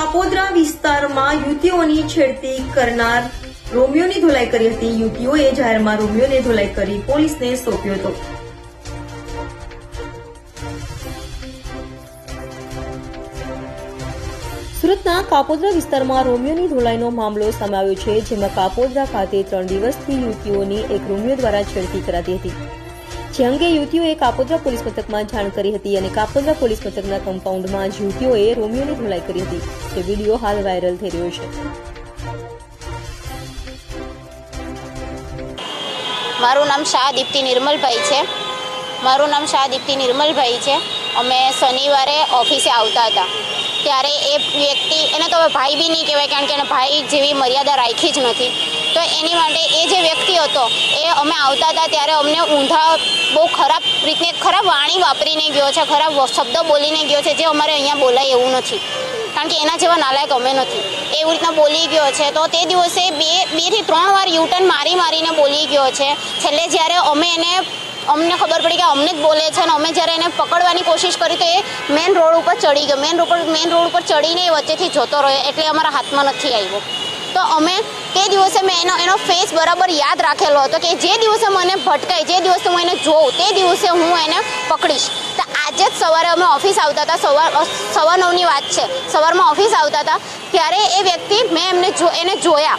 કાપોદ્રા વિસ્તારમાં યુવતીઓની છેડતી કરનાર રોમિયોની ધોલાઈ કરી હતી. યુવતીઓએ જાહેરમાં રોમિયોને ધોલાઈ કરી પોલીસને સોંપ્યો હતો. સુરતના કાપોદ્રા વિસ્તારમાં રોમિયોની ધોલાઈનો મામલો સામે આવ્યો છે, જેમાં કાપોદ્રા ખાતે ત્રણ દિવસથી યુવતીઓની એક રોમિયો દ્વારા છેડતી કરાતી હતી. જે અંગે યુવતીઓએ કાપોદ્રા પોલીસ મથકમાં જાણ કરી હતી અને કાપોદ્રા પોલીસ મથકના કમ્પાઉન્ડમાં જ યુવતીઓએ રોમિયોની ધોલાઈ કરી હતી. તે વીડિયો હાલ વાયરલ થઈ રહ્યો છે. મારું નામ શાહ દીપ્તિ નિર્મલભાઈ છે. મારું નામ શાહ દીપ્તિ નિર્મલભાઈ છે. અમે શનિવારે ઓફિસે આવતા હતા. ત્યારે એ વ્યક્તિ, એને તો હવે ભાઈ બી નહીં કહેવાય, કારણ કે એને ભાઈ જેવી મર્યાદા રાખી જ નથી. તો એની માટે એ જે વ્યક્તિ હતો, એ અમે આવતા હતા ત્યારે અમને ઊંધા બહુ ખરાબ રીતે ખરાબ વાણી વાપરીને ગયો છે, ખરાબ શબ્દ બોલીને ગયો છે, જે અમારે અહીંયા બોલાય એવું નથી. કારણ કે એના જેવા નાલાયક અમે નથી. એવી રીતના બોલી ગયો છે. તો તે દિવસે બે, બેથી ત્રણ વાર યુટર્ન મારી મારીને બોલી ગયો છે. છેલ્લે જ્યારે અમે એને, અમને ખબર પડી કે અમને જ બોલે છે અને અમે જ્યારે એને પકડવાની કોશિશ કરી તો એ મેન રોડ ઉપર ચડી ગયો. મેન રોડ ઉપર મેન રોડ ઉપર ચડીને એ વચ્ચેથી જતો રહ્યો. એટલે અમારા હાથમાં નથી આવ્યો. તો અમે તે દિવસે મેં એનો એનો ફેસ બરાબર યાદ રાખેલો હતો કે જે દિવસે મને ભટકાય જે દિવસે હું એને જોઉં, તે દિવસે હું એને પકડીશ. તો આજે જ સવારે અમે ઓફિસ આવતા હતા, સવાર સવા નવની વાત છે. સવારમાં ઓફિસ આવતા હતા, ત્યારે એ વ્યક્તિ મેં એમને જો, એને જોયા.